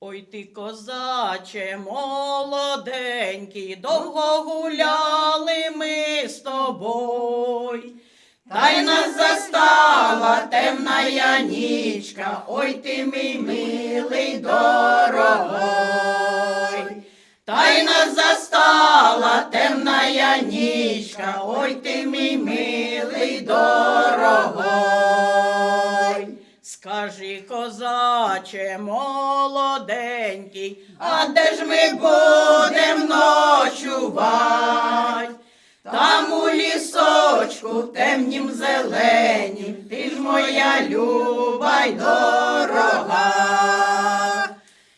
Ой ти, козаче, молоденький, довго гуляли ми з тобою. Та й нас застала темна я нічка, ой ти мій милий дорогой. Та й нас застала темна я нічка, ой ти мій милий дорогой. Скажи, козаче, молоденький, а де ж ми будем ночувать? Там у лісочку темнім зеленім, ти ж моя люба й дорога.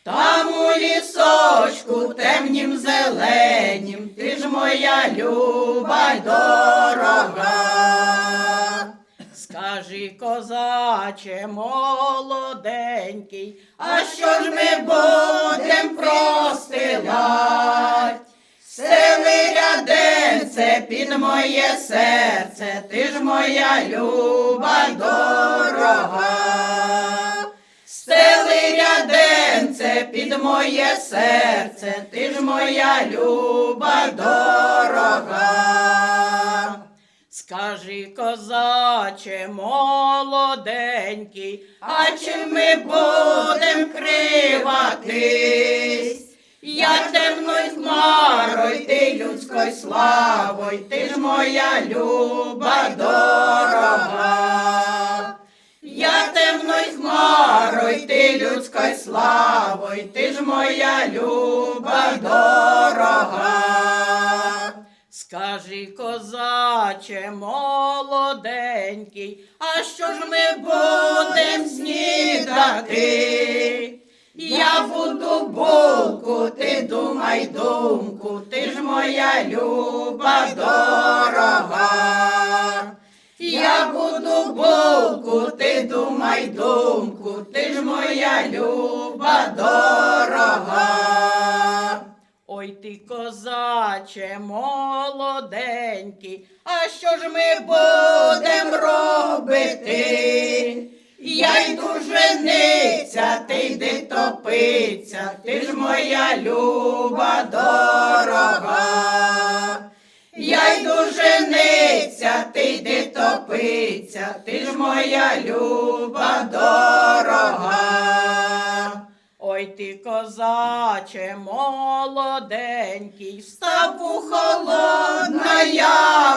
Там у лісочку темнім зеленім, ти ж моя люба й дорога. Скажи, козаче, молоденький, а що ж ми будем простилать? Сели ряденце під моє серце, ти ж моя люба дорога. Стели ряденце під моє серце, ти ж моя люба дорога. Скажи, козаче, молоденький, а чим ми будем криватись? Я темною хмарою, ти людською славою, ти ж моя люба дорога. Я темною хмарою, ти людською славою, ти ж моя люба дорога. Скажи, козаче, молоденький, а що ж ми будем снідати? Я буду булку, ти думай думку, ти ж моя люба дорога. Я буду булку, ти думай думку, ти ж моя люба дорога. Ти, козаче, молоденький, а що ж ми будем робити? Я йду жениться, ти йди топиться, ти ж моя люба дорога. Я йду жениться, ти йди топиться, ти ж моя люба дорога. Ой ти, козаче, молоденький, в ставку холодна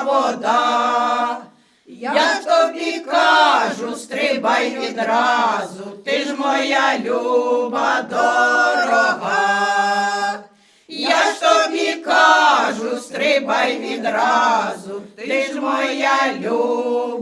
вода. Я тобі кажу, стрибай відразу, ти ж моя люба дорога. Я ж тобі кажу, стрибай відразу, ти ж моя люба.